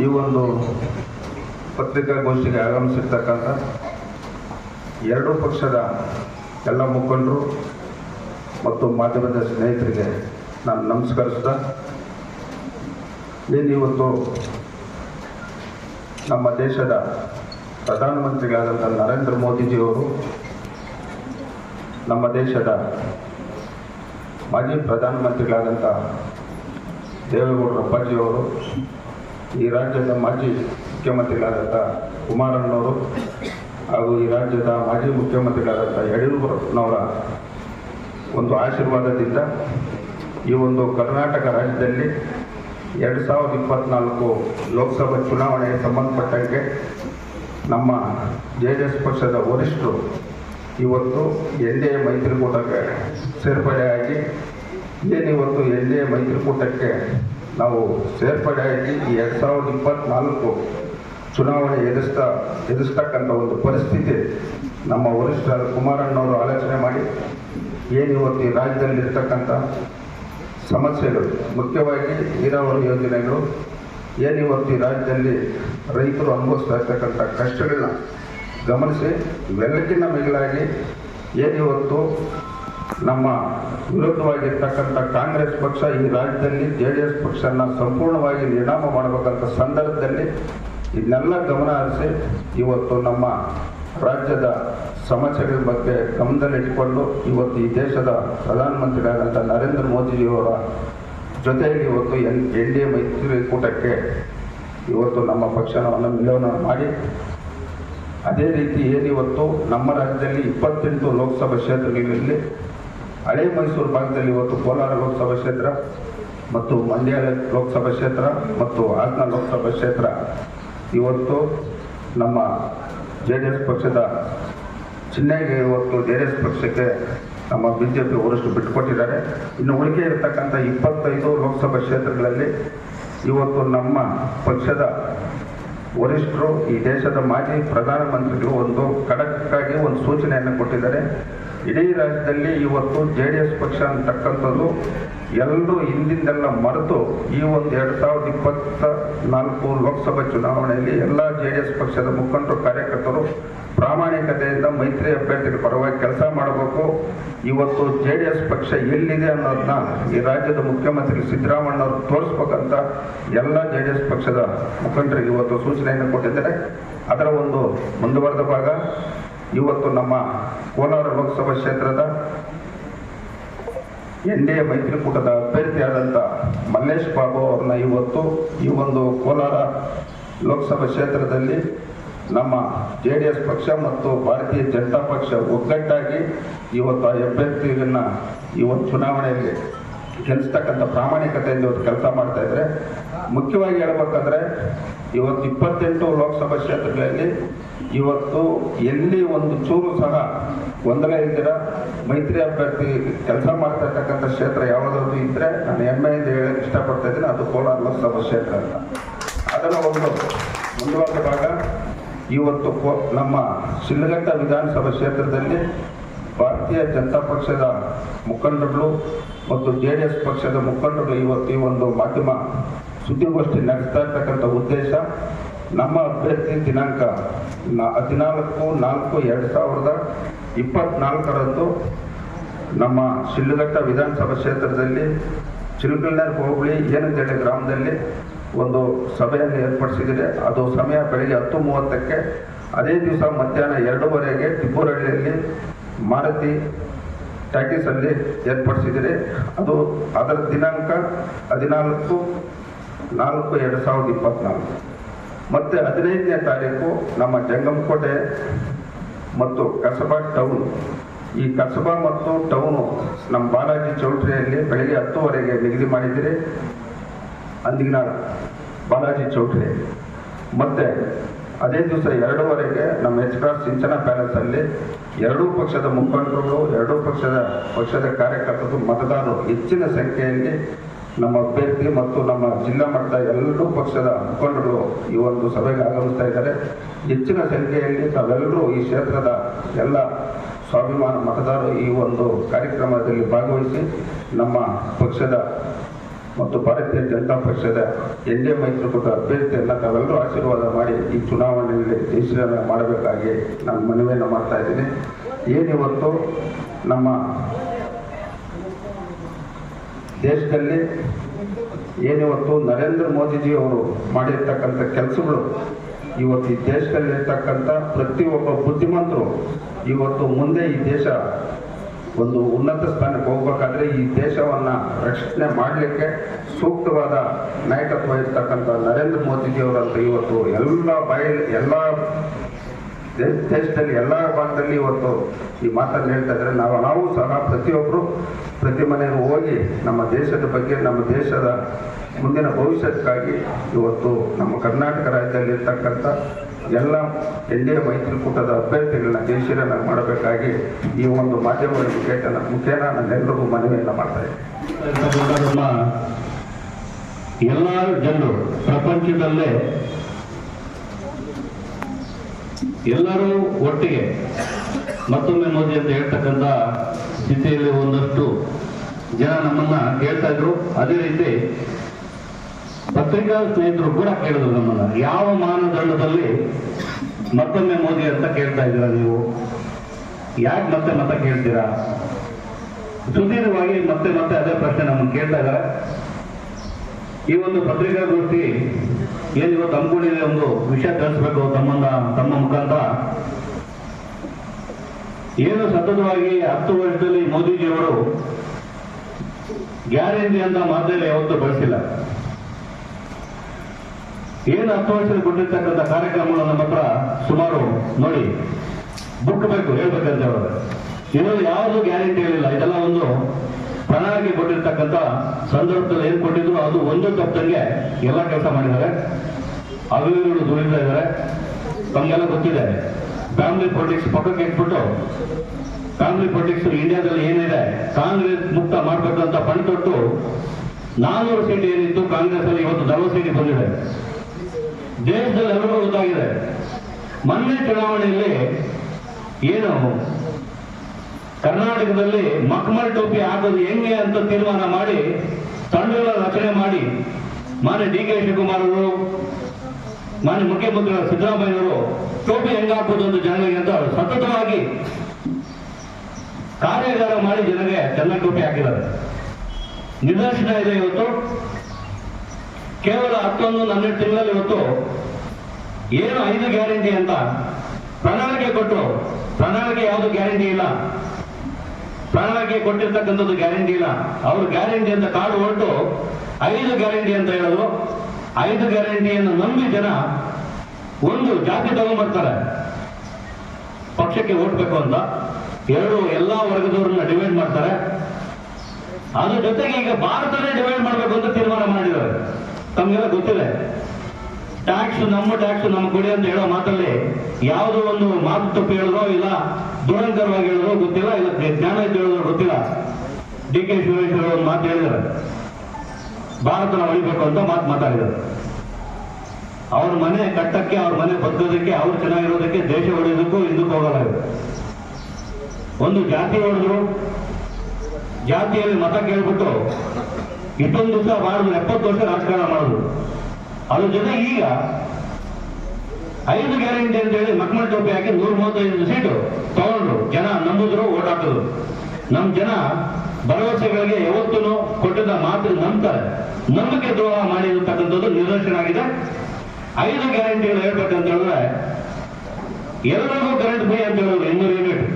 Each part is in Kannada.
ಈ ಒಂದು ಪತ್ರಿಕಾಗೋಷ್ಠಿಗೆ ಆಗಮಿಸಿರ್ತಕ್ಕಂಥ ಎರಡೂ ಪಕ್ಷದ ಎಲ್ಲ ಮುಖಂಡರು ಮತ್ತು ಮಾಧ್ಯಮದ ಸ್ನೇಹಿತರಿಗೆ ನಾನು ನಮಸ್ಕರಿಸ್ತಾ, ನೀನು ಇವತ್ತು ನಮ್ಮ ದೇಶದ ಪ್ರಧಾನಮಂತ್ರಿಗಳಾದಂಥ ನರೇಂದ್ರ ಮೋದಿಜಿಯವರು ನಮ್ಮ ದೇಶದ ಮಾಜಿ ಪ್ರಧಾನಮಂತ್ರಿಗಳಾದಂಥ ದೇವೇಗೌಡರ ಅಪ್ಪಾಜಿಯವರು ಈ ರಾಜ್ಯದ ಮಾಜಿ ಮುಖ್ಯಮಂತ್ರಿಗಳಾದಂಥ ಕುಮಾರಣ್ಣವರು ಹಾಗೂ ಈ ರಾಜ್ಯದ ಮಾಜಿ ಮುಖ್ಯಮಂತ್ರಿಗಳಾದಂಥ ಯಡಿಯೂರಪ್ಪನವರ ಒಂದು ಆಶೀರ್ವಾದದಿಂದ ಈ ಒಂದು ಕರ್ನಾಟಕ ರಾಜ್ಯದಲ್ಲಿ ಎರಡು ಸಾವಿರದ ಇಪ್ಪತ್ನಾಲ್ಕು ಲೋಕಸಭಾ ಚುನಾವಣೆಗೆ ಸಂಬಂಧಪಟ್ಟಂತೆ ನಮ್ಮ ಜೆ ಡಿ ಎಸ್ ಪಕ್ಷದ ವರಿಷ್ಠರು ಇವತ್ತು ಎನ್ ಡಿ ಎ ಮೈತ್ರಿಕೂಟಕ್ಕೆ ಸೇರ್ಪಡೆಯಾಗಿ ಏನಿವತ್ತು ಎನ್ ಡಿ ಎ ಮೈತ್ರಿಕೂಟಕ್ಕೆ ನಾವು ಸೇರ್ಪಡೆಯಾಗಿ ಈ ಎರಡು ಸಾವಿರದ ಇಪ್ಪತ್ನಾಲ್ಕು ಚುನಾವಣೆ ಎದುರಿಸ್ತಾ, ಎದುರಿಸ್ತಕ್ಕಂಥ ಒಂದು ಪರಿಸ್ಥಿತಿ ನಮ್ಮ ವರಿಷ್ಠ ಕುಮಾರಣ್ಣವರು ಆಲೋಚನೆ ಮಾಡಿ ಏನಿವತ್ತು ಈ ರಾಜ್ಯದಲ್ಲಿರ್ತಕ್ಕಂಥ ಸಮಸ್ಯೆಗಳು, ಮುಖ್ಯವಾಗಿ ನೀರಾವರಿ ಯೋಜನೆಗಳು ಏನಿವತ್ತು ಈ ರಾಜ್ಯದಲ್ಲಿ ರೈತರು ಅನುಭವಿಸ್ತಾ ಇರ್ತಕ್ಕಂಥ ಕಷ್ಟಗಳನ್ನ ಗಮನಿಸಿ, ಇವೆಲ್ಲಕ್ಕಿಂತ ಮಿಗಿಲಾಗಿ ಏನಿವತ್ತು ನಮ್ಮ ವಿರುದ್ಧವಾಗಿರ್ತಕ್ಕಂಥ ಕಾಂಗ್ರೆಸ್ ಪಕ್ಷ ಈ ರಾಜ್ಯದಲ್ಲಿ ಜೆ ಡಿ ಎಸ್ ಪಕ್ಷನ ಸಂಪೂರ್ಣವಾಗಿ ನಿರ್ನಾಮ ಮಾಡಬೇಕಂತ ಸಂದರ್ಭದಲ್ಲಿ ಇದನ್ನೆಲ್ಲ ಗಮನ ಹರಿಸಿ ಇವತ್ತು ನಮ್ಮ ರಾಜ್ಯದ ಸಮಸ್ಯೆಗಳ ಬಗ್ಗೆ ಗಮನದಲ್ಲಿಟ್ಟುಕೊಂಡು ಇವತ್ತು ಈ ದೇಶದ ಪ್ರಧಾನಮಂತ್ರಿಗಳಾದಂಥ ನರೇಂದ್ರ ಮೋದಿಜಿಯವರ ಜೊತೆಯಲ್ಲಿ ಇವತ್ತು ಎನ್ ಎನ್ ಡಿ ಎ ಮೈತ್ರಿಕೂಟಕ್ಕೆ ಇವತ್ತು ನಮ್ಮ ಪಕ್ಷವನ್ನು ಮಿಲನ ಮಾಡಿ. ಅದೇ ರೀತಿ ಏನಿವತ್ತು ನಮ್ಮ ರಾಜ್ಯದಲ್ಲಿ ಇಪ್ಪತ್ತೆಂಟು ಲೋಕಸಭಾ ಕ್ಷೇತ್ರಗಳಲ್ಲಿ ಹಳೆ ಮೈಸೂರು ಭಾಗದಲ್ಲಿ ಇವತ್ತು ಕೋಲಾರ ಲೋಕಸಭಾ ಕ್ಷೇತ್ರ ಮತ್ತು ಮಂಡ್ಯ ಲೋಕಸಭಾ ಕ್ಷೇತ್ರ ಮತ್ತು ಹಾಸನ ಲೋಕಸಭಾ ಕ್ಷೇತ್ರ. ಇವತ್ತು ನಮ್ಮ ಜೆ ಡಿ ಎಸ್ ಪಕ್ಷದ ಚಿಹ್ನೆಗೆ ಇವತ್ತು ಜೆ ಡಿ ಎಸ್ ಪಕ್ಷಕ್ಕೆ ನಮ್ಮ ಬಿ ಜೆ ಪಿ ವರಿಷ್ಠರು ಬಿಟ್ಟುಕೊಟ್ಟಿದ್ದಾರೆ ಇನ್ನು ಉಳಿಕೆ ಇರತಕ್ಕಂಥ ಇಪ್ಪತ್ತೈದು ಲೋಕಸಭಾ ಕ್ಷೇತ್ರಗಳಲ್ಲಿ ಇವತ್ತು ನಮ್ಮ ಪಕ್ಷದ ವರಿಷ್ಠರು ಈ ದೇಶದ ಮಾಜಿ ಪ್ರಧಾನಮಂತ್ರಿಗಳು ಒಂದು ಖಡಕ್ಕಾಗಿ ಒಂದು ಸೂಚನೆಯನ್ನು ಕೊಟ್ಟಿದ್ದಾರೆ. ಇಡೀ ರಾಜ್ಯದಲ್ಲಿ ಇವತ್ತು ಜೆ ಡಿ ಎಸ್ ಪಕ್ಷ ಅಂತಕ್ಕಂಥದ್ದು ಎಲ್ಲರೂ ಹಿಂದಿಂದೆಲ್ಲ ಮರೆತು ಈ ಒಂದು ಎರಡು ಸಾವಿರದ ಇಪ್ಪತ್ತ ನಾಲ್ಕು ಲೋಕಸಭಾ ಚುನಾವಣೆಯಲ್ಲಿ ಎಲ್ಲ ಜೆ ಡಿ ಎಸ್ ಪಕ್ಷದ ಮುಖಂಡರು, ಕಾರ್ಯಕರ್ತರು ಪ್ರಾಮಾಣಿಕತೆಯಿಂದ ಮೈತ್ರಿ ಅಭ್ಯರ್ಥಿಗಳ ಪರವಾಗಿ ಕೆಲಸ ಮಾಡಬೇಕು. ಇವತ್ತು ಜೆ ಡಿ ಎಸ್ ಪಕ್ಷ ಎಲ್ಲಿದೆ ಅನ್ನೋದನ್ನ ಈ ರಾಜ್ಯದ ಮುಖ್ಯಮಂತ್ರಿ ಸಿದ್ದರಾಮಣ್ಣವರು ತೋರಿಸ್ಬೇಕಂತ ಎಲ್ಲ ಜೆ ಡಿ ಎಸ್ ಪಕ್ಷದ ಮುಖಂಡರಿಗೆ ಇವತ್ತು ಸೂಚನೆಯನ್ನು ಕೊಟ್ಟಿದ್ದಾರೆ. ಅದರ ಒಂದು ಮುಂದುವರೆದ ಭಾಗ. ಇವತ್ತು ನಮ್ಮ ಕೋಲಾರ ಲೋಕಸಭಾ ಕ್ಷೇತ್ರದ ಎನ್ ಡಿ ಎ ಮೈತ್ರಿಕೂಟದ ಅಭ್ಯರ್ಥಿಯಾದಂಥ ಮಲ್ಲೇಶ್ ಬಾಬು ಅವ್ರನ್ನ ಇವತ್ತು ಈ ಒಂದು ಕೋಲಾರ ಲೋಕಸಭಾ ಕ್ಷೇತ್ರದಲ್ಲಿ ನಮ್ಮ ಜೆ ಡಿ ಎಸ್ ಪಕ್ಷ ಮತ್ತು ಭಾರತೀಯ ಜನತಾ ಪಕ್ಷ ಒಗ್ಗಟ್ಟಾಗಿ ಇವತ್ತು ಆ ಅಭ್ಯರ್ಥಿಗಳನ್ನ ಈ ಒಂದು ಚುನಾವಣೆಯಲ್ಲಿ ಗೆಲ್ಲಿಸ್ತಕ್ಕಂಥ ಪ್ರಾಮಾಣಿಕತೆಯಿಂದ ಇವತ್ತು ಕೆಲಸ ಮಾಡ್ತಾ ಇದ್ದಾರೆ ಮುಖ್ಯವಾಗಿ ಹೇಳ್ಬೇಕಂದ್ರೆ, ಇವತ್ತು ಇಪ್ಪತ್ತೆಂಟು ಲೋಕಸಭಾ ಕ್ಷೇತ್ರಗಳಲ್ಲಿ ಇವತ್ತು ಎಲ್ಲಿ ಒಂದು ಚೂರು ಸಹ ಗೊಂದಲ ಇದ್ದೀರ ಮೈತ್ರಿ ಅಭ್ಯರ್ಥಿ ಕೆಲಸ ಮಾಡ್ತಾ ಇರ್ತಕ್ಕಂಥ ಕ್ಷೇತ್ರ ಯಾವುದಾದ್ರು ಇದ್ದರೆ ನಾನು ಹೆಮ್ಮೆಯಿಂದ ಹೇಳಕ್ಕೆ ಇಷ್ಟಪಡ್ತಾ ಇದ್ದೀನಿ. ಅದು ಕೋಲಾರ ಲೋಕಸಭಾ ಕ್ಷೇತ್ರ ಅಂತ. ಅದನ್ನು ಒಂದು ಮುಂದುವರೆದ ಭಾಗ, ಇವತ್ತು ನಮ್ಮ ಶಿಲ್ಲಘಟ್ಟ ವಿಧಾನಸಭಾ ಕ್ಷೇತ್ರದಲ್ಲಿ ಭಾರತೀಯ ಜನತಾ ಪಕ್ಷದ ಮುಖಂಡರುಗಳು ಮತ್ತು ಜೆ ಪಕ್ಷದ ಮುಖಂಡರು ಇವತ್ತು ಈ ಒಂದು ಮಾಧ್ಯಮ ಸುದ್ದಿಗೋಷ್ಠಿ ನಡೆಸ್ತಾ ಇರ್ತಕ್ಕಂಥ ಉದ್ದೇಶ ನಮ್ಮ ಅಭ್ಯರ್ಥಿ ದಿನಾಂಕ ಹದಿನಾಲ್ಕು, ನಾಲ್ಕು, ಎರಡು ಸಾವಿರದ ಇಪ್ಪತ್ನಾಲ್ಕರಂದು ನಮ್ಮ ಶಿಲ್ಘಟ್ಟ ವಿಧಾನಸಭಾ ಕ್ಷೇತ್ರದಲ್ಲಿ ಚಿಲ್ಕಲ್ನರ್ ಹೋಬಳಿ ಏನಂತೇಳಿ ಗ್ರಾಮದಲ್ಲಿ ಒಂದು ಸಭೆಯನ್ನು ಏರ್ಪಡಿಸಿದರೆ ಅದು ಸಮಯ ಬೆಳಗ್ಗೆ ಹತ್ತು ಮೂವತ್ತಕ್ಕೆ. ಅದೇ ದಿವಸ ಮಧ್ಯಾಹ್ನ ಎರಡೂವರೆಗೆ ತಿಬ್ಬೂರಹಳ್ಳಿಯಲ್ಲಿ ಮಾರುತಿ ಟ್ಯಾಕಿಸಲ್ಲಿ ಏರ್ಪಡಿಸಿದರೆ ಅದು ಅದರ ದಿನಾಂಕ ಹದಿನಾಲ್ಕು ನಾಲ್ಕು, ಎರಡು ಸಾವಿರದ ಇಪ್ಪತ್ನಾಲ್ಕು. ಮತ್ತು ಹದಿನೈದನೇ ತಾರೀಕು ನಮ್ಮ ಜಂಗಮಕೋಟೆ ಮತ್ತು ಕಸಬಾ ಟೌನ್ ಈ ಕಸಬಾ ಮತ್ತು ಟೌನು ನಮ್ಮ ಬಾಲಾಜಿ ಚೌಟ್ರಿಯಲ್ಲಿ ಬೆಳಗ್ಗೆ ಹತ್ತುವರೆಗೆ ನಿಗದಿ ಮಾಡಿದ್ದೀರಿ. ಅಂದಿನ ಬಾಲಾಜಿ ಚೌಟ್ರಿ. ಮತ್ತು ಅದೇ ದಿವಸ ಎರಡೂವರೆಗೆ ನಮ್ಮ ಎಚ್ ಕ್ರಾಸ್ ಸಿಂಚನ ಪ್ಯಾಲೇಸಲ್ಲಿ ಎರಡೂ ಪಕ್ಷದ ಮುಖಂಡರುಗಳು, ಎರಡೂ ಪಕ್ಷದ ಪಕ್ಷದ ಕಾರ್ಯಕರ್ತರು, ಮತದಾರರು ಹೆಚ್ಚಿನ ಸಂಖ್ಯೆಯಲ್ಲಿ ನಮ್ಮ ಅಭ್ಯರ್ಥಿ ಮತ್ತು ನಮ್ಮ ಜಿಲ್ಲಾ ಮಟ್ಟದ ಎಲ್ಲರೂ ಪಕ್ಷದ ಮುಖಂಡರು ಈ ಒಂದು ಸಭೆಗೆ ಆಗಮಿಸ್ತಾ ಇದ್ದಾರೆ. ಹೆಚ್ಚಿನ ಸಂಖ್ಯೆಯಲ್ಲಿ ತಾವೆಲ್ಲರೂ ಈ ಕ್ಷೇತ್ರದ ಎಲ್ಲ ಸ್ವಾಭಿಮಾನ ಮತದಾರರು ಈ ಒಂದು ಕಾರ್ಯಕ್ರಮದಲ್ಲಿ ಭಾಗವಹಿಸಿ ನಮ್ಮ ಪಕ್ಷದ ಮತ್ತು ಭಾರತೀಯ ಜನತಾ ಪಕ್ಷದ ಎನ್ ಡಿ ಮೈತ್ರಿಕೂಟ ಅಭ್ಯರ್ಥಿಯನ್ನು ತಾವೆಲ್ಲರೂ ಆಶೀರ್ವಾದ ಮಾಡಿ ಈ ಚುನಾವಣೆಯಲ್ಲಿ ಜಯಶ್ರೀರನ್ನ ಮಾಡಬೇಕಾಗಿ ನಾನು ಮನವಿಯನ್ನು ಮಾಡ್ತಾ ಇದ್ದೀನಿ. ಏನಿವತ್ತು ನಮ್ಮ ದೇಶದಲ್ಲಿ ಏನಿವತ್ತು ನರೇಂದ್ರ ಮೋದಿಜಿ ಅವರು ಮಾಡಿರ್ತಕ್ಕಂಥ ಕೆಲಸಗಳು, ಇವತ್ತು ಈ ದೇಶದಲ್ಲಿರ್ತಕ್ಕಂಥ ಪ್ರತಿಯೊಬ್ಬ ಬುದ್ಧಿಮಂತರು ಇವತ್ತು ಮುಂದೆ ಈ ದೇಶ ಒಂದು ಉನ್ನತ ಸ್ಥಾನಕ್ಕೆ ಹೋಗ್ಬೇಕಾದ್ರೆ ಈ ದೇಶವನ್ನು ರಕ್ಷಣೆ ಮಾಡಲಿಕ್ಕೆ ಸೂಕ್ತವಾದ ನಾಯಕತ್ವ ಇರ್ತಕ್ಕಂಥ ನರೇಂದ್ರ ಮೋದಿಜಿಯವರಂತ ಇವತ್ತು ಎಲ್ಲ ಬಯಲು ಎಲ್ಲ ದೇಶದಲ್ಲಿ ಎಲ್ಲ ಭಾಗದಲ್ಲಿ ಇವತ್ತು ಈ ಮಾತನ್ನು ಹೇಳ್ತಾ ಇದ್ದಾರೆ ನಾವು ನಾವು ಸಹ ಪ್ರತಿಯೊಬ್ಬರು ಪ್ರತಿ ಮನೆಗೂ ಹೋಗಿ ನಮ್ಮ ದೇಶದ ಬಗ್ಗೆ, ನಮ್ಮ ದೇಶದ ಮುಂದಿನ ಭವಿಷ್ಯಕ್ಕಾಗಿ ಇವತ್ತು ನಮ್ಮ ಕರ್ನಾಟಕ ರಾಜ್ಯದಲ್ಲಿ ಇರ್ತಕ್ಕಂಥ ಎಲ್ಲ ಎನ್ ಡಿ ಎ ಮೈತ್ರಿಕೂಟದ ಅಭ್ಯರ್ಥಿಗಳನ್ನ ಜಯಶೀಲನ ಮಾಡಬೇಕಾಗಿ ಈ ಒಂದು ಮಾಧ್ಯಮಗಳ ಕೇಟನ ಮುಖೇನ ನಾನೆಲ್ಲರಿಗೂ ಮನವಿಯನ್ನು ಮಾಡ್ತಾ ಇದ್ದೀನಿ. ಎಲ್ಲ ಜನರು, ಪ್ರಪಂಚದಲ್ಲೇ ಎಲ್ಲರೂ ಒಟ್ಟಿಗೆ, ಮತ್ತೊಮ್ಮೆ ಮೋದಿ ಅಂತ ಹೇಳ್ತಕ್ಕಂಥ ಸ್ಥಿತಿಯಲ್ಲಿ ಒಂದಷ್ಟು ಜನ ನಮ್ಮನ್ನ ಕೇಳ್ತಾ ಇದ್ರು. ಅದೇ ರೀತಿ ಪತ್ರಿಕಾ ಸ್ನೇಹಿತರು ಕೂಡ ಕೇಳಿದ್ರು ನಮ್ಮನ್ನ. ಯಾವ ಮಾನದಂಡದಲ್ಲಿ ಮತ್ತೊಮ್ಮೆ ಮೋದಿ ಅಂತ ಕೇಳ್ತಾ ಇದ್ದೀರಾ ನೀವು? ಯಾಕೆ ಮತ್ತೆ ಮತ್ತೆ ಕೇಳ್ತೀರಾ? ಸುದೀರ್ಘವಾಗಿ ಮತ್ತೆ ಮತ್ತೆ ಅದೇ ಪ್ರಶ್ನೆ ನಮ್ಮನ್ನು ಕೇಳ್ತಾ ಇದ್ದಾರೆ. ಈ ಒಂದು ಪತ್ರಿಕಾಗೋಷ್ಠಿ ಏನು ಇವತ್ತು ಹಮ್ಮಿಕೊಂಡಿದೆ ಒಂದು ವಿಷಯ ತಿಳಿಸ್ಬೇಕು ತಮ್ಮನ್ನ, ತಮ್ಮ ಮುಖಾಂತರ? ಏನು ಸತತವಾಗಿ ಹತ್ತು ವರ್ಷದಲ್ಲಿ ಮೋದಿಜಿಯವರು ಗ್ಯಾರಂಟಿ ಅಂತ ಮಾತಲ್ಲಿ ಯಾವತ್ತೂ ಬಳಸಿಲ್ಲ. ಏನು ಹತ್ತು ವರ್ಷದಲ್ಲಿ ಕೊಟ್ಟಿರ್ತಕ್ಕಂಥ ಕಾರ್ಯಕ್ರಮಗಳು ನಮ್ಮ ಸುಮಾರು ನೋಡಿ, ಬುಕ್ ಬೇಕು ಹೇಳ್ಬೇಕಂತ ಹೇಳಿದ್ರೆ ಇದರಲ್ಲಿ ಯಾವುದು ಗ್ಯಾರಂಟಿ ಹೇಳಿಲ್ಲ. ಇದೆಲ್ಲ ಒಂದು ಪ್ರಣಾಳಿಕೆ ಕೊಟ್ಟಿರ್ತಕ್ಕಂಥ ಸಂದರ್ಭದಲ್ಲಿ ಏನ್ ಕೊಟ್ಟಿದ್ರು ಅದು ಒಂದು ತಪ್ಪದಂಗೆ ಎಲ್ಲ ಕೆಲಸ ಮಾಡಿದ್ದಾರೆ. ಅಭಿವೃದ್ಧಿಗಳು ದುಡಿತಾ ಇದ್ದಾರೆ. ತಮಗೆಲ್ಲ ಗೊತ್ತಿದೆ. ಫ್ಯಾಮಿಲಿ ಪೊಲಿಟಿಕ್ಸ್ ಪಕ್ಕಕ್ಕೆ ಇಟ್ಬಿಟ್ಟು ಫ್ಯಾಮಿಲಿ ಪೊಲಿಟಿಕ್ಸ್ ಇಂಡಿಯಾದಲ್ಲಿ ಏನಿದೆ, ಕಾಂಗ್ರೆಸ್ ಮುಕ್ತ ಮಾಡ್ಬೇಕಂತ ಪಣ ತೊಟ್ಟು ನಾನ್ನೂರು ಸೀಟ್ ಏನಿತ್ತು ಕಾಂಗ್ರೆಸ್ ಅಲ್ಲಿ ಇವತ್ತು ನಲವತ್ತು ಸೀಟ್ ಬಂದಿದೆ. ದೇಶದಲ್ಲಿ ಎಲ್ಲರಿಗೂ ಗೊತ್ತಾಗಿದೆ. ಮೊನ್ನೆ ಚುನಾವಣೆಯಲ್ಲಿ ಏನು ಕರ್ನಾಟಕದಲ್ಲಿ ಮಕ್ಮಲ್ ಟೋಪಿ ಹಾಕೋದು ಹೆಂಗೆ ಅಂತ ತೀರ್ಮಾನ ಮಾಡಿ, ತಂಡಗಳ ರಚನೆ ಮಾಡಿ, ಮಾನ್ಯ ಡಿ ಕೆ ಶಿವಕುಮಾರ್ ಅವರು, ಮಾನ್ಯ ಮುಖ್ಯಮಂತ್ರಿಗಳ ಸಿದ್ದರಾಮಯ್ಯವರು ಟೋಪಿ ಹೆಂಗ್ ಹಾಕೋದು ಅಂತ ಜನರಿಗೆ ಅಂತ ಸತತವಾಗಿ ಕಾರ್ಯಾಗಾರ ಮಾಡಿ ಜನರಿಗೆ ಚೆನ್ನ ಟೋಪಿ ಹಾಕಿದ್ದಾರೆ. ನಿದರ್ಶನ ಇದೆ ಇವತ್ತು. ಕೇವಲ ಹತ್ತೊಂದು, ಹನ್ನೆರಡು ತಿಂಗಳಲ್ಲಿ ಇವತ್ತು ಏನು ಐದು ಗ್ಯಾರಂಟಿ ಅಂತ ಪ್ರಣಾಳಿಕೆ ಕೊಟ್ಟರು. ಪ್ರಣಾಳಿಕೆ ಯಾವುದು ಗ್ಯಾರಂಟಿ ಇಲ್ಲ. ಪ್ರಣಾಳಿಕೆ ಕೊಟ್ಟಿರ್ತಕ್ಕಂಥದ್ದು ಗ್ಯಾರಂಟಿ ಇಲ್ಲ. ಅವರು ಗ್ಯಾರಂಟಿ ಅಂತ ಕಾರ್ಡ್ ಹೊರಟು ಐದು ಗ್ಯಾರಂಟಿ ಅಂತ ಹೇಳೋದು. ಐದು ಗ್ಯಾರಂಟಿಯನ್ನು ನಂಬಿ ಜನ ಒಂದು ಜಾತಿ ತಗೊಂಡ್ಬರ್ತಾರೆ ಪಕ್ಷಕ್ಕೆ ಓಟ್ಬೇಕು ಅಂತ ಎರಡು ಎಲ್ಲಾ ವರ್ಗದವ್ರನ್ನ ಡಿವೈಡ್ ಮಾಡ್ತಾರೆ. ಅದ್ರ ಜೊತೆಗೆ ಈಗ ಭಾರತನೇ ಡಿವೈಡ್ ಮಾಡಬೇಕು ಅಂತ ತೀರ್ಮಾನ ಮಾಡಿದ್ದಾರೆ. ತಮಗೆಲ್ಲ ಗೊತ್ತಿದೆ. ಟ್ಯಾಕ್ಸ್ ನಮ್ಮ ಟ್ಯಾಕ್ಸ್, ನಮ್ಮ ಕೊಡಿ ಅಂತ ಹೇಳೋ ಮಾತಲ್ಲಿ ಯಾವುದೋ ಒಂದು ಮಾತು ತಪ್ಪು ಹೇಳೋದೋ ಇಲ್ಲ ದುರಂಕರವಾಗಿ ಹೇಳೋ ಗೊತ್ತಿಲ್ಲ, ಇಲ್ಲ ಜ್ಞಾನ ಹೇಳಿದ್ರೋ ಗೊತ್ತಿಲ್ಲ. ಡಿ ಕೆ ಶಿವರೇಶ್ವರ ಒಂದು ಮಾತು ಹೇಳಿದ್ದಾರೆ. ಭಾರತನ ಉಳಿಬೇಕು ಅಂತ ಮಾತು ಮಾತಾಡಿದರು ಅವ್ರ ಮನೆ ಕಟ್ಟಕ್ಕೆ, ಅವ್ರ ಮನೆ ಬದುಕೋದಕ್ಕೆ, ಅವ್ರು ಚೆನ್ನಾಗಿರೋದಕ್ಕೆ, ದೇಶ ಹೊಡೆಯೋದಕ್ಕೂ ಹಿಂದಕ್ಕೆ ಹೋಗಲ್ಲ ಒಂದು ಜಾತಿ ಹೊಡೆದ್ರು, ಜಾತಿಯಲ್ಲಿ ಮತ ಕೇಳ್ಬಿಟ್ಟು, ಇಷ್ಟೊಂದು ದಿವಸ ಮಾಡಿದ್ರು ಎಪ್ಪತ್ತು ವರ್ಷ ರಾಜಕಾರಣ ಮಾಡಿದ್ರು ಅದ್ರ ಜೊತೆ ಈಗ ಐದು ಗ್ಯಾರಂಟಿ ಅಂತ ಹೇಳಿ ಮಕ್ಕಳ ಟೋಪಿ ಹಾಕಿ ನೂರ ಮೂವತ್ತೈದು ಸೀಟು ತಗೊಂಡ್ರು. ಜನ ನಂಬಿದ್ರು, ಓಟ್ ಹಾಕಿದ್ರು. ನಮ್ ಜನ ಭರವಸೆಗಳಿಗೆ ಯಾವತ್ತೂ ಕೊಟ್ಟಿದ್ದ ಮಾತು ನಂಬ್ತಾರೆ. ನಂಬಿಕೆ ದ್ರೋಹ ಮಾಡಿರ್ತಕ್ಕಂಥದ್ದು ನಿದರ್ಶನ ಆಗಿದೆ ಐದು ಗ್ಯಾರಂಟಿಗಳು ಹೇಳ್ಬೇಕಂತ ಹೇಳಿದ್ರೆ ಎಲ್ಲರಿಗೂ ಕರೆಂಟ್ ಫ್ರೀ ಅಂತ ಹೇಳೋದು ಇನ್ನೂರು ಯೂನಿಟ್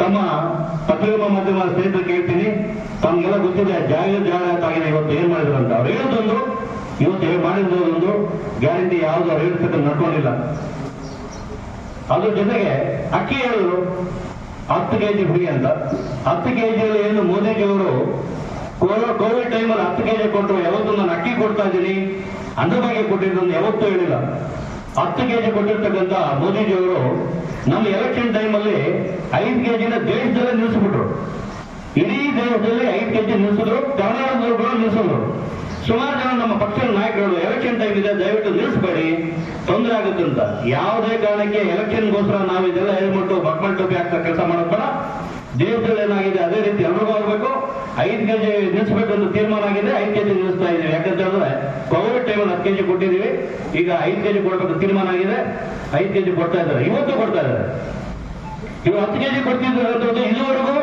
ತಮ್ಮ ಪತ್ರಿಕಾ ಮಾಧ್ಯಮ ಸ್ನೇಹಿತರು ಕೇಳ್ತೀನಿ. ತಮ್ಗೆಲ್ಲ ಗೊತ್ತಿದೆ ಜಾಗ ಆಗಿದೆ ಇವತ್ತು ಏನ್ ಮಾಡಿದ್ರು ಅಂತ. ಅವ್ರು ಹೇಳೋದೊಂದು ಇವತ್ತು ಮಾಡಿರೋ ಒಂದು ಗ್ಯಾರಂಟಿ ಯಾವುದು ರೈತ ನಡ್ಕೊಂಡಿಲ್ಲ. ಅದ್ರ ಜೊತೆಗೆ ಅಕ್ಕಿ ಹೇಳಿದ್ರು, ಹತ್ತು ಕೆಜಿ ಹುಡುಗಿ ಅಂತ. ಹತ್ತು ಕೆಜಿಯಲ್ಲಿ ಏನು ಮೋದಿಜಿಯವರು ಕೋವಿಡ್ ಟೈಮಲ್ಲಿ ಹತ್ತು ಕೆಜಿ ಕೊಟ್ಟರು, ಯಾವತ್ತು ನಾನು ಅಕ್ಕಿ ಕೊಡ್ತಾ ಇದ್ದೀನಿ. ಅಂದ್ರ ಬಗ್ಗೆ ಕೊಟ್ಟಿದ್ದನ್ನು ಯಾವತ್ತೂ ಹೇಳಿಲ್ಲ. ಹತ್ತು ಕೆಜಿ ಕೊಟ್ಟಿರ್ತಕ್ಕಂಥ ಮೋದಿಜಿಯವರು ನಮ್ಮ ಎಲೆಕ್ಷನ್ ಟೈಮಲ್ಲಿ ಐದು ಕೆಜಿನ ದೇಶದಲ್ಲೇ ನಿಲ್ಲಿಸ್ಬಿಟ್ರು ಇಡೀ ದೇಶದಲ್ಲಿ ಐದು ಕೆಜಿ ನಿಲ್ಲಿಸಿದ್ರು ಕರ್ನಾಟಕದವರು ನಿಲ್ಲಿಸಿದ್ರು ಸುಮಾರು ಜನ ನಮ್ಮ ಪಕ್ಷದ ನಾಯಕರು ಎಲೆಕ್ಷನ್ ಟೈಮ್ ಇದೆ, ದಯವಿಟ್ಟು ನಿಲ್ಲಿಸಬೇಡಿ. ತೊಂದರೆ ಆಗುತ್ತೆ ಅಂತ. ಯಾವುದೇ ಕಾರಣಕ್ಕೆ ಎಲೆಕ್ಷನ್ಗೋಸ್ಕರ ನಾವು ಇದೆಲ್ಲ ಹೇಳ್ಬಿಟ್ಟು ಮಕ್ಕಳ ಟೋಪಿ ಹಾಕ್ತಾ ಕೆಲಸ ಮಾಡೋದ್ ಬೇಡ. ದೇಶದಲ್ಲಿ ಏನಾಗಿದೆ, ಅದೇ ರೀತಿ ಅನುಭವ ಆಗಬೇಕು. ಐದು ಕೆಜಿ ನಿಲ್ಲಿಸಬೇಕು ಅಂತ ತೀರ್ಮಾನ ಆಗಿದೆ, ಐದು ಕೆಜಿ ನಿಲ್ಲಿಸ್ತಾ ಇದೀವಿ ಯಾಕಂತ ಹೇಳಿದ್ರೆ ಕೋವಿಡ್ ಟೈಮಲ್ಲಿ ಹತ್ತು ಕೆಜಿ ಕೊಟ್ಟಿದ್ದೀವಿ. ಈಗ ಐದು ಕೆಜಿ ಕೊಡಬೇಕು ತೀರ್ಮಾನ ಆಗಿದೆ. ಐದು ಕೆಜಿ ಕೊಡ್ತಾ ಇದ್ದಾರೆ. ಇವತ್ತು ಕೊಡ್ತಾ ಇದ್ದಾರೆ. ಇವು ಹತ್ತು ಕೆಜಿ ಕೊಡ್ತಿದ್ರು ಇದುವರೆಗೂ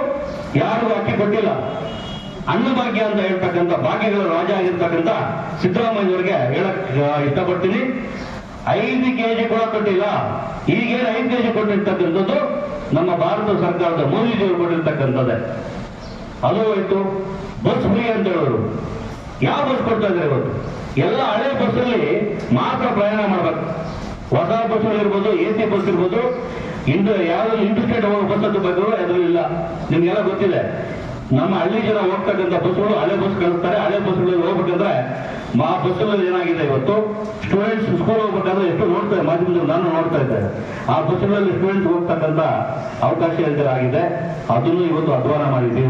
ಯಾರಿಗೂ ಅಕ್ಕಿ ಕೊಟ್ಟಿಲ್ಲ. ಅನ್ನಭಾಗ್ಯ ಅಂತ ಹೇಳ್ತಕ್ಕಂಥ ಭಾಗ್ಯಗಳ ರಾಜ ಆಗಿರ್ತಕ್ಕಂಥ ಸಿದ್ದರಾಮಯ್ಯವರಿಗೆ ಹೇಳಕ್ ಇಷ್ಟಪಡ್ತೀನಿ. ಐದು ಕೆಜಿ ಕೂಡ ಕೊಟ್ಟಿಲ್ಲ. ಈಗೇನು ಐದು ಕೆಜಿ ಕೊಟ್ಟಿರ್ತಕ್ಕಂಥದ್ದು ನಮ್ಮ ಭಾರತ ಸರ್ಕಾರದ ಮೋದಿಜಿಯವರು ಕೊಟ್ಟಿರ್ತಕ್ಕಂಥದ್ದೇ. ಅದು ಹೋಯ್ತು ಬಸ್ ಫ್ರೀ ಅಂತ ಹೇಳೋರು. ಯಾವ ಬಸ್ ಕೊಡ್ತಾ ಇದ್ದಾರೆ ಇವತ್ತು? ಎಲ್ಲ ಹಳೆ ಬಸ್ಸಲ್ಲಿ ಮಾತ್ರ ಪ್ರಯಾಣ ಮಾಡ್ಬೇಕು. ಹೊಸ ಬಸ್ ಇರ್ಬೋದು, ಎ ಸಿ ಬಸ್ ಇರ್ಬೋದು. ಇಂದು ಯಾವ್ದಾದ್ರು ಇಂಟರ್ಸ್ಟೇಟ್ ಹೋಗೋ ಬಸ್ ಬಗ್ಗೆ ಅದ್ರಲ್ಲಿ ಇಲ್ಲ. ನಿಮ್ಗೆಲ್ಲ ಗೊತ್ತಿದೆ. ನಮ್ಮ ಹಳ್ಳಿ ಜನ ಹೋಗ್ತಕ್ಕಂಥ ಬಸ್ಗಳು ಹಳೆ ಬಸ್ ಕಳಿಸ್ತಾರೆ ಹಳೆ ಬಸ್ಗಳಲ್ಲಿ ಹೋಗ್ಬೇಕಂದ್ರೆ ಮಾ ಬಸ್ಗಳಲ್ಲಿ ಏನಾಗಿದೆ ಇವತ್ತು? ಸ್ಟೂಡೆಂಟ್ಸ್ ಸ್ಕೂಲ್ ಹೋಗ್ಬೇಕಾದ್ರೆ ಎಷ್ಟು ನೋಡ್ತಾರೆ ಮಾಧ್ಯಮದಲ್ಲಿ, ನಾನು ನೋಡ್ತಾ ಇದ್ದೆ. ಆ ಬಸ್ಗಳಲ್ಲಿ ಸ್ಟೂಡೆಂಟ್ಸ್ ಹೋಗ್ತಕ್ಕಂಥ ಅವಕಾಶ ಆಗಿದೆ ಅದನ್ನು ಇವತ್ತು ಅಧ್ವಾನ ಮಾಡಿದ್ದೀವಿ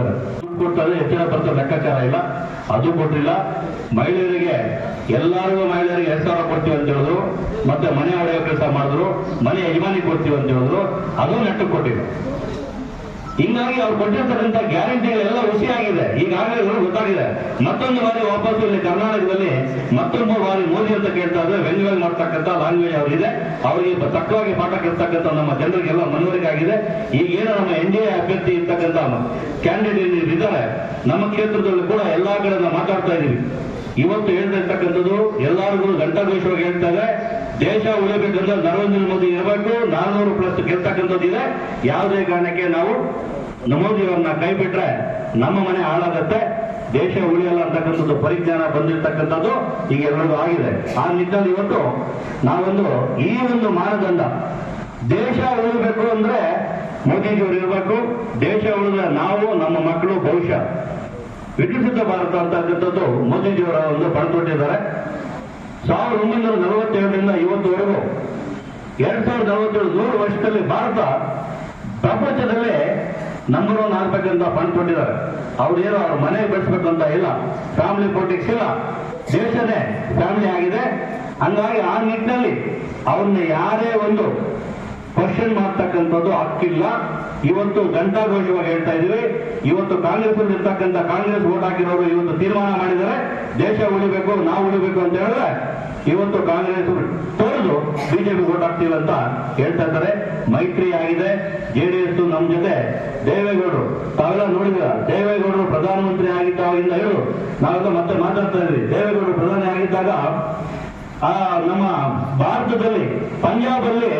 ಕೊಟ್ಟರೆ ಹೆಚ್ಚಿನ ಬರ್ತಾರೆ ಲೆಕ್ಕಾಚಾರ ಇಲ್ಲ, ಅದು ಕೊಟ್ಟಿಲ್ಲ. ಮಹಿಳೆಯರಿಗೆ, ಎಲ್ಲರಿಗೂ ಮಹಿಳೆಯರಿಗೆ ಎರಡ್ ಸಾವಿರ ಕೊಡ್ತೀವಿ ಅಂತ ಹೇಳಿದ್ರು. ಮತ್ತೆ ಮನೆ ಒಡೆಯೋ ಕೆಲಸ ಮಾಡಿದ್ರು, ಮನೆ ಯಜಮಾನಿ ಕೊಡ್ತೀವಿ ಅಂತ ಹೇಳಿದ್ರು. ಅದು ನೆಟ್ಟಕ್ಕೆ ಕೊಟ್ಟಿಲ್ಲ ಹಿಂಗಾಗಿ ಅವ್ರು ಕೊಟ್ಟಿರ್ತಕ್ಕಂಥ ಗ್ಯಾರಂಟಿಗಳೆಲ್ಲ ಹುಸಿಯಾಗಿದೆ. ಈಗಾಗಲೇ ಗೊತ್ತಾಗಿದೆ. ಮತ್ತೊಂದು ಬಾರಿ ವಾಪಸ್ ಇಲ್ಲಿ ಕರ್ನಾಟಕದಲ್ಲಿ ಮತ್ತೊಂದು ಬಾರಿ ಮೋದಿ ಅಂತ ಕೇಳ್ತಾ ಇದ್ರೆ ವ್ಯಂಗ್ಯವಾಗಿ ಮಾಡ್ತಕ್ಕಂಥ ಲ್ಯಾಂಗ್ವೇಜ್ ಅವರಿದೆ. ಅವರಿಗೆ ತಕ್ಕವಾಗಿ ಪಾಠ ಕೇಳ್ತಕ್ಕಂಥ ನಮ್ಮ ಜನರಿಗೆಲ್ಲ ಮನವರಿಕೆ ಆಗಿದೆ. ಈಗೇನು ನಮ್ಮ ಎನ್ ಡಿ ಎ ಅಭ್ಯರ್ಥಿ ಇರ್ತಕ್ಕಂಥ ಕ್ಯಾಂಡಿಡೇಟ್ ಇದ್ದಾರೆ. ನಮ್ಮ ಕ್ಷೇತ್ರದಲ್ಲಿ ಕೂಡ ಎಲ್ಲಾ ಕಡೆ ಮಾತಾಡ್ತಾ ಇದೀವಿ. ಇವತ್ತು ಹೇಳ್ತಾ ಇರ್ತಕ್ಕಂಥದ್ದು ಗಂಟಾ ಘಂಟಾಘೋಷವಾಗಿ ಹೇಳ್ತಾರೆ ದೇಶ ಉಳಿಬೇಕಂದ್ರೆ ನರೇಂದ್ರ ಮೋದಿ ಇರಬೇಕು. ನಾನ್ನೂರು ಪ್ಲಸ್ ಗೆಲ್ತಕ್ಕಂಥದ್ದು ಇದೆ. ಯಾವುದೇ ಕಾರಣಕ್ಕೆ ನಾವು ನಮೋದಿಯವರನ್ನ ಕೈ ಬಿಟ್ರೆ ನಮ್ಮ ಮನೆ ಹಾಳಾಗತ್ತೆ. ದೇಶ ಉಳಿಯಲ್ಲ ಅಂತಕ್ಕಂಥದ್ದು ಪರಿಜ್ಞಾನ ಬಂದಿರತಕ್ಕಂಥದ್ದು ಈಗ ಎಲ್ಲರಿಗೂ ಆಗಿದೆ. ಆ ನಿಟ್ಟಿನಲ್ಲಿ ಇವತ್ತು ನಾವೊಂದು ಈ ಒಂದು ಮಾನದಂಡ, ದೇಶ ಉಳಿಬೇಕು ಅಂದ್ರೆ ಮೋದಿಜಿಯವರು ಇರಬೇಕು. ದೇಶ ಉಳಿದ್ರೆ ನಾವು, ನಮ್ಮ ಮಕ್ಕಳು ಭವಿಷ್ಯ. ವಿಕಸಿತ ಭಾರತ ಅಂತಕ್ಕಂಥದ್ದು ಮೋದಿಜಿಯವರ ಒಂದು ಪಣತೊಟ್ಟಿದ್ದಾರೆ. ಸಾವಿರದ ಒಂಬೈನೂರ ನಲವತ್ತೇಳರಿಂದ ಇವತ್ತುವರೆಗೂ ಎರಡ್ ಸಾವಿರದ ನಲವತ್ತೇಳು ನೂರು ವರ್ಷದಲ್ಲಿ ಭಾರತ ಪ್ರಪಂಚದಲ್ಲೇ ನಂಬರ್ ಒನ್ ಆಗ್ಬೇಕಂತ ಫಂಡ್ ಕೊಟ್ಟಿದ್ದಾರೆ. ಅವ್ರು ಏನೋ ಅವ್ರ ಮನೆ ಬೆಳೆಸ್ಬೇಕಂತ ಇಲ್ಲ. ಫ್ಯಾಮಿಲಿ ಪೊಲಿಟಿಕ್ಸ್ ಇಲ್ಲ. ದೇಶನೇ ಫ್ಯಾಮಿಲಿ ಆಗಿದೆ. ಹಂಗಾಗಿ ಆ ನಿಟ್ಟಿನಲ್ಲಿ ಅವ್ರನ್ನ ಯಾರೇ ಒಂದು ಕ್ವಶನ್ ಮಾಡ್ತಕ್ಕಂಥದ್ದು ಹಕ್ಕಿಲ್ಲ. ಇವತ್ತು ಘಂಟಾಘೋಷವಾಗಿ ಹೇಳ್ತಾ ಇದೀವಿ ಇವತ್ತು ಕಾಂಗ್ರೆಸ್ ಇರ್ತಕ್ಕಂಥ ಕಾಂಗ್ರೆಸ್ ಓಟ್ ಹಾಕಿರೋರು ಇವತ್ತು ತೀರ್ಮಾನ ಮಾಡಿದರೆ ದೇಶ ಉಳಿಬೇಕು, ನಾವು ಉಳಿಬೇಕು ಅಂತ ಹೇಳಿದ್ರೆ ಇವತ್ತು ಕಾಂಗ್ರೆಸ್ ತೊರೆದು ಬಿಜೆಪಿ ಓಟ್ ಹಾಕ್ತೀವಿ ಅಂತ ಹೇಳ್ತಾ ಇದ್ದಾರೆ. ಮೈತ್ರಿ ಆಗಿದೆ. ಜೆಡಿಎಸ್ ನಮ್ಮ ಜೊತೆ ದೇವೇಗೌಡರು. ತಾವೆಲ್ಲ ನೋಡಿದ್ರ ದೇವೇಗೌಡರು ಪ್ರಧಾನಮಂತ್ರಿ ಆಗಿದ್ದಾಗಿಂದ ಹೇಳು ನಾವೆಲ್ಲ ಮತ್ತೆ ಮಾತಾಡ್ತಾ ಇದ್ವಿ ದೇವೇಗೌಡರು ಪ್ರಧಾನಿ ಆಗಿದ್ದಾಗ ಆ, ನಮ್ಮ ಭಾರತದಲ್ಲಿ ಪಂಜಾಬ್ ಅಲ್ಲಿ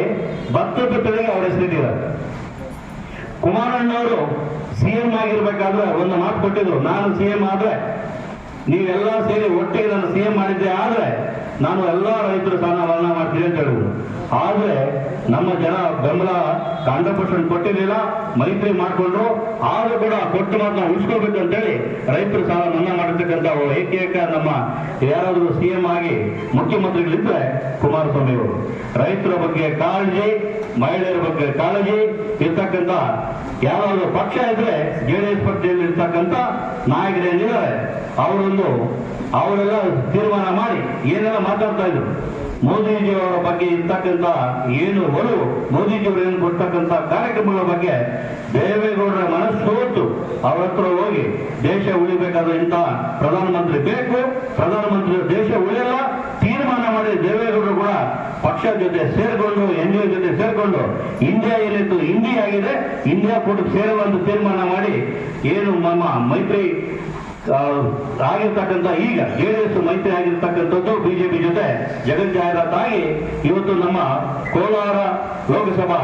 ಭತ್ತದ ಬೆಳೆ ಅವರ ಹೆಸರಿದ್ದೀರ ಕುಮಾರಣ್ಣ ಅವರು ಸಿಎಂ ಆಗಿರ್ಬೇಕಾದ್ರೆ ಒಂದು ಮಾತು ಕೊಟ್ಟಿದ್ರು. ನಾನು ಸಿಎಂ ಆದ್ರೆ, ನೀವೆಲ್ಲ ಸೇರಿ ಒಟ್ಟಿಗೆ ನಾನು ಸಿಎಂ ಮಾಡಿದ್ದೆ ಆದ್ರೆ ನಾನು ಎಲ್ಲ ರೈತರ ಸಾಲ ಮಾಡ್ತೀನಿ ಅಂತ ಹೇಳಿದ್ರು ಆದ್ರೆ ನಮ್ಮ ಜನ ಬೆಂಬಲ ಹಂಡ್ರೆಡ್ ಕೊಟ್ಟಿರಲಿಲ್ಲ, ಮೈತ್ರಿ ಮಾಡಿಕೊಂಡ್ರು, ಆದ್ರೂ ಕೂಡ ಕೊಟ್ಟು ಮಾತ್ರ ಉಳಿಸ್ಕೋಬೇಕು ಅಂತೇಳಿ ರೈತರು ಸಾಲ ಮನ್ನಾ ಮಾಡಿರ್ತಕ್ಕಂಥ ಏಕೈಕ ನಮ್ಮ ಯಾರಾದರೂ ಸಿಎಂ ಆಗಿ ಮುಖ್ಯಮಂತ್ರಿಗಳಿದ್ರೆ ಕುಮಾರಸ್ವಾಮಿ ಅವರು. ರೈತರ ಬಗ್ಗೆ ಕಾಳಜಿ, ಮಹಿಳೆಯರ ಬಗ್ಗೆ ಕಾಳಜಿ ಇರ್ತಕ್ಕಂಥ ಯಾರಾದ್ರೂ ಪಕ್ಷ ಇದ್ರೆ ಎಸ್ ಪಕ್ಷದಲ್ಲಿ ಇರ್ತಕ್ಕಂಥ ನಾಯಕರೇನಿದ್ದಾರೆ ಅವರೊಂದು, ಅವರೆಲ್ಲ ತೀರ್ಮಾನ ಮಾಡಿ ಏನೆಲ್ಲ ಮಾತಾಡ್ತಾ ಇದ್ರು. ಮೋದಿಜಿಯವರ ಬಗ್ಗೆ ಇರ್ತಕ್ಕಂಥ ಏನು ಒಲವು ಮೋದಿಜಿಯವರು ಏನು ಕೊಡ್ತಕ್ಕಂಥ ಕಾರ್ಯಕ್ರಮಗಳ ಬಗ್ಗೆ ದೇವೇಗೌಡರ ಮನಸ್ಸೋತು ಅವರ ಹತ್ರ ಹೋಗಿ ದೇಶ ಉಳಿಬೇಕಾದ ಇಂಥ ಪ್ರಧಾನಮಂತ್ರಿ ಬೇಕು, ಪ್ರಧಾನಮಂತ್ರಿ ದೇಶ ಉಳಿಯಲ್ಲ ತೀರ್ಮಾನ ಮಾಡಿ ದೇವೇಗೌಡರು ಕೂಡ ಪಕ್ಷ ಜೊತೆ ಸೇರ್ಕೊಂಡು, ಎನ್ ಡಿ ಜೊತೆ ಸೇರ್ಕೊಂಡು ಇಂಡಿಯಾ ಏನಿತ್ತು ಹಿಂದಿ ಆಗಿದೆ, ಇಂಡಿಯಾ ಕೂಡ ಸೇರುವಂತ ತೀರ್ಮಾನ ಮಾಡಿ ಏನು ನಮ್ಮ ಮೈತ್ರಿ ಆಗಿರ್ತಕ್ಕಂಥ ಈಗ ಜೆಡಿಎಸ್ ಮೈತ್ರಿ ಆಗಿರ್ತಕ್ಕಂಥದ್ದು ಬಿಜೆಪಿ ಜೊತೆ ಜಗನ್ ಜಾಹೀರಾತಾಗಿ ಇವತ್ತು ನಮ್ಮ ಕೋಲಾರ ಲೋಕಸಭಾ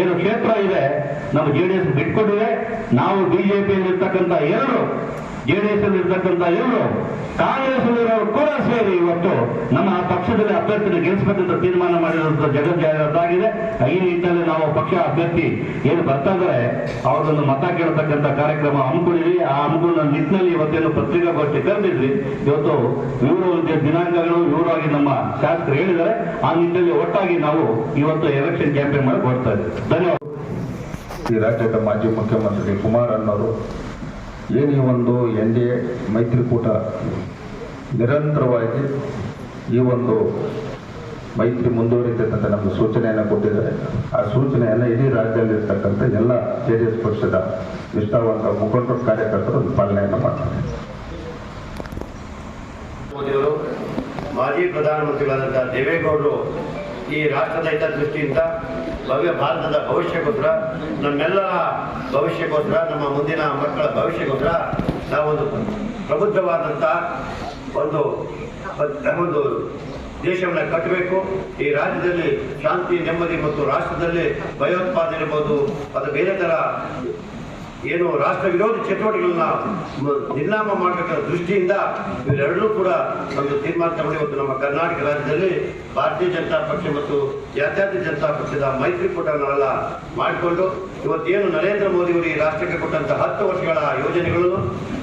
ಏನು ಕ್ಷೇತ್ರ ಇದೆ, ನಮ್ಮ ಜೆಡಿಎಸ್ ಬಿಟ್ಕೊಟ್ಟಿದೆ. ನಾವು ಬಿಜೆಪಿಯಲ್ಲಿರ್ತಕ್ಕಂಥ ಎರಡು ಜೆಡಿಎಸ್ ಅಲ್ಲಿ ಎಲ್ಲರೂ ಕಾಂಗ್ರೆಸ್ ಕೂಡ ಸೇರಿ ಇವತ್ತು ನಮ್ಮ ಪಕ್ಷದಲ್ಲಿ ಅಭ್ಯರ್ಥಿನ ಗೆಲ್ಲಿಸಬೇಕಂತ ತೀರ್ಮಾನ ಮಾಡಿರುವಂತಹ ಜಗತ್ ಜಾಹೀರಾತಾಗಿದೆ ಈ ನಿಟ್ಟಿನಲ್ಲಿ ನಾವು ಪಕ್ಷ ಅಭ್ಯರ್ಥಿ ಏನು ಬರ್ತಾ ಇದ್ದಾರೆ ಮತ ಕೇಳತಕ್ಕಂಥ ಕಾರ್ಯಕ್ರಮ ಹಮ್ಮಿಕೊಂಡಿದ್ವಿ ಆ ಹಮ್ಮಿಕೊಂಡ ನಿಟ್ಟಿನಲ್ಲಿ ಇವತ್ತೇನು ಪತ್ರಿಕಾಗೋಷ್ಠಿ ಕರೆದಿದ್ವಿ. ಇವತ್ತು ವಿವರ ದಿನಾಂಕಗಳು ವಿವರವಾಗಿ ನಮ್ಮ ಶಾಸಕರು ಹೇಳಿದ್ದಾರೆ. ಆ ನಿಟ್ಟಿನಲ್ಲಿ ಒಟ್ಟಾಗಿ ನಾವು ಇವತ್ತು ಎಲೆಕ್ಷನ್ ಕ್ಯಾಂಪೇನ್ ಮಾಡಕ್ಕೆ ಹೊರಡ್ತಾ ಇದ್ದೀವಿ. ಧನ್ಯವಾದ. ಈ ರಾಜ್ಯದ ಮಾಜಿ ಮುಖ್ಯಮಂತ್ರಿ ಕುಮಾರಣ್ಣವರು ಏನು ಒಂದು ಎನ್ ಡಿ ಎ ಮೈತ್ರಿಕೂಟ ನಿರಂತರವಾಗಿ ಈ ಒಂದು ಮೈತ್ರಿ ಮುಂದುವರಿತಕ್ಕಂಥ ನಮಗೆ ಸೂಚನೆಯನ್ನು ಕೊಟ್ಟಿದ್ದಾರೆ. ಆ ಸೂಚನೆಯನ್ನು ಇಡೀ ರಾಜ್ಯದಲ್ಲಿರ್ತಕ್ಕಂಥ ಎಲ್ಲ ಜೆ ಡಿ ಎಸ್ ಪಕ್ಷದ ನಿಷ್ಠಾವಂತ ಮುಖಂಡರು ಕಾರ್ಯಕರ್ತರು ಪಾಲನೆಯನ್ನು ಮಾಡ್ತಾರೆ. ಮೋದಿಯವರು ಮಾಜಿ ಪ್ರಧಾನಮಂತ್ರಿಗಳಾದಂಥ ದೇವೇಗೌಡರು ಈ ರಾಷ್ಟ್ರದ ಹಿತದೃಷ್ಟಿಯಿಂದ ಭವ್ಯ ಭಾರತದ ಭವಿಷ್ಯಕ್ಕೋಸ್ಕರ ನಮ್ಮೆಲ್ಲರ ಭವಿಷ್ಯಕ್ಕೋಸ್ಕರ ನಮ್ಮ ಮುಂದಿನ ಮಕ್ಕಳ ಭವಿಷ್ಯಕ್ಕೋಸ್ಕರ ನಾವೊಂದು ಪ್ರಬುದ್ಧವಾದಂಥ ಒಂದು ಒಂದು ದೇಶವನ್ನು ಕಟ್ಟಬೇಕು. ಈ ರಾಜ್ಯದಲ್ಲಿ ಶಾಂತಿ, ನೆಮ್ಮದಿ ಮತ್ತು ರಾಷ್ಟ್ರದಲ್ಲಿ ಭಯೋತ್ಪಾದನೆ ಇರ್ಬೋದು. ಅದು ಬೇರೆ ಥರ ಏನು ರಾಷ್ಟ್ರ ವಿರೋಧಿ ಚಟುವಟಿಕೆಗಳನ್ನ ನಿರ್ನಾಮ ಮಾಡಬೇಕಾದ ದೃಷ್ಟಿಯಿಂದ ಇವೆರಡೂ ಕೂಡ ಒಂದು ತೀರ್ಮಾನ ತಗೊಂಡು ಇವತ್ತು ನಮ್ಮ ಕರ್ನಾಟಕ ರಾಜ್ಯದಲ್ಲಿ ಭಾರತೀಯ ಜನತಾ ಪಕ್ಷ ಮತ್ತು ಜಾತ್ಯಾತೀತ ಜನತಾ ಪಕ್ಷದ ಮೈತ್ರಿಕೂಟವನ್ನೆಲ್ಲ ಮಾಡಿಕೊಂಡು ಇವತ್ತೇನು ನರೇಂದ್ರ ಮೋದಿ ಅವರು ಈ ರಾಷ್ಟ್ರಕ್ಕೆ ಕೊಟ್ಟಂತಹ ಹತ್ತು ವರ್ಷಗಳ ಯೋಜನೆಗಳು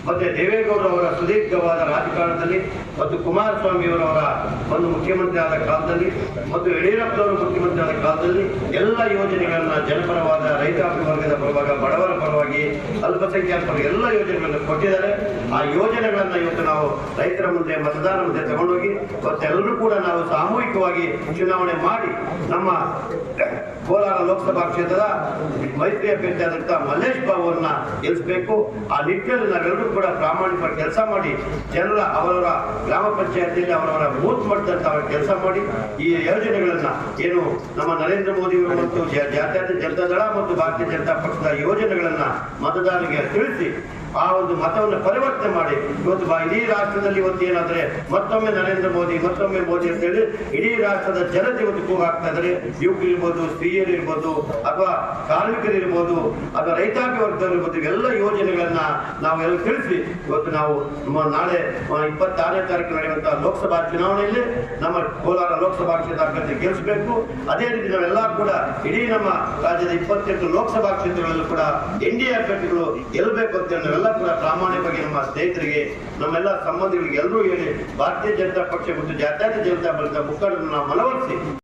ಮತ್ತೆ ದೇವೇಗೌಡ ಅವರ ಸುದೀರ್ಘವಾದ ರಾಜಕಾರಣದಲ್ಲಿ ಮತ್ತು ಕುಮಾರಸ್ವಾಮಿ ಅವರವರ ಒಂದು ಮುಖ್ಯಮಂತ್ರಿ ಆದ ಕಾಲದಲ್ಲಿ ಮತ್ತು ಯಡಿಯೂರಪ್ಪನವರು ಮುಖ್ಯಮಂತ್ರಿ ಆದ ಕಾಲದಲ್ಲಿ ಎಲ್ಲ ಯೋಜನೆಗಳನ್ನ ಜನಪರವಾದ ರೈತಾಪಿ ವರ್ಗದ ಪರವಾಗ ಬಡವರ ಅಲ್ಪಸಂಖ್ಯಾತರ ಎಲ್ಲ ಯೋಜನೆಗಳನ್ನು ಕೊಟ್ಟಿದ್ದಾರೆ. ಆ ಯೋಜನೆಗಳನ್ನ ಇವತ್ತು ನಾವು ರೈತರ ಮುಂದೆ ಮತದಾನ ಮುಂದೆ ತಗೊಂಡೋಗಿ, ಇವತ್ತೆಲ್ಲರೂ ಕೂಡ ನಾವು ಸಾಮೂಹಿಕವಾಗಿ ಚುನಾವಣೆ ಮಾಡಿ ನಮ್ಮ ಕೋಲಾರ ಲೋಕಸಭಾ ಕ್ಷೇತ್ರದ ಮೈತ್ರಿ ಅಭ್ಯರ್ಥಿಯಾದಂತಹ ಮಲ್ಲೇಶ್ ಬಾಬು ಅವರನ್ನ ಗೆಲ್ಲಿಸಬೇಕು. ಆ ನಿಟ್ಟಿನಲ್ಲಿ ನಾವೆಲ್ಲರೂ ಕೂಡ ಪ್ರಾಮಾಣಿಕವಾಗಿ ಕೆಲಸ ಮಾಡಿ, ಜನರ ಅವರವರ ಗ್ರಾಮ ಪಂಚಾಯತಿಯಲ್ಲಿ ಅವರವರ ಬೂತ್ ಮಟ್ಟದಂತ ಕೆಲಸ ಮಾಡಿ, ಈ ಯೋಜನೆಗಳನ್ನ ಏನು ನಮ್ಮ ನರೇಂದ್ರ ಮೋದಿ ಅವರು ಮತ್ತು ಜಾತ್ಯತೀತ ಜನತಾ ದಳ ಮತ್ತು ಭಾರತೀಯ ಜನತಾ ಪಕ್ಷದ ಯೋಜನೆಗಳನ್ನ ಮತದಾರರಿಗೆ ತಿಳಿಸಿ ಆ ಒಂದು ಮತವನ್ನು ಪರಿವರ್ತನೆ ಮಾಡಿ. ಇವತ್ತು ಇಡೀ ರಾಷ್ಟ್ರದಲ್ಲಿ ಇವತ್ತು ಏನಾದ್ರೆ ಮತ್ತೊಮ್ಮೆ ನರೇಂದ್ರ ಮೋದಿ, ಮತ್ತೊಮ್ಮೆ ಮೋದಿ ಅಂತ ಹೇಳಿ ಇಡೀ ರಾಷ್ಟ್ರದ ಜನತೆ ಇವತ್ತು ಕೂಗಾಗ್ತಾ ಇದ್ದಾರೆ. ಯುವಕರಿರ್ಬೋದು ಸ್ತ್ರೀಯರು ಇರ್ಬೋದು, ಅಥವಾ ಕಾರ್ಮಿಕರು ಇರ್ಬೋದು, ಅಥವಾ ರೈತಾಪಿ ವರ್ಗದವರು ಇರ್ಬೋದು, ಇವೆಲ್ಲ ಯೋಜನೆಗಳನ್ನ ನಾವೆಲ್ಲ ತಿಳಿಸಿ ಇವತ್ತು ನಾವು ನಾಳೆ ಇಪ್ಪತ್ತಾರನೇ ತಾರೀಕು ನಡೆಯುವಂತಹ ಲೋಕಸಭಾ ಚುನಾವಣೆಯಲ್ಲಿ ನಮ್ಮ ಕೋಲಾರ ಲೋಕಸಭಾ ಕ್ಷೇತ್ರ ಅಭ್ಯರ್ಥಿ ಗೆಲ್ಲಿಸಬೇಕು. ಅದೇ ರೀತಿ ನಾವೆಲ್ಲ ಕೂಡ ಇಡೀ ನಮ್ಮ ರಾಜ್ಯದ ಇಪ್ಪತ್ತೆಂಟು ಲೋಕಸಭಾ ಕ್ಷೇತ್ರಗಳಲ್ಲೂ ಕೂಡ ಎನ್ ಡಿ ಎ ಅಭ್ಯರ್ಥಿಗಳು ಗೆಲ್ಲಬೇಕು ಅಂತ ನಾವೆಲ್ಲ ಕೂಡ ಪ್ರಾಮಾಣಿಕವಾಗಿ ನಮ್ಮ ಸ್ನೇಹಿತರಿಗೆ, ನಮ್ಮೆಲ್ಲ ಸಂಬಂಧಿಗಳಿಗೆ ಎಲ್ಲರೂ ಹೇಳಿ, ಭಾರತೀಯ ಜನತಾ ಪಕ್ಷ ಮತ್ತು ಜಾತ್ಯಾತೀತ ಜನತಾ ಪಕ್ಷದ ಮುಖಂಡರನ್ನು ನಾವು ಮನವೊಲಿಸಿ.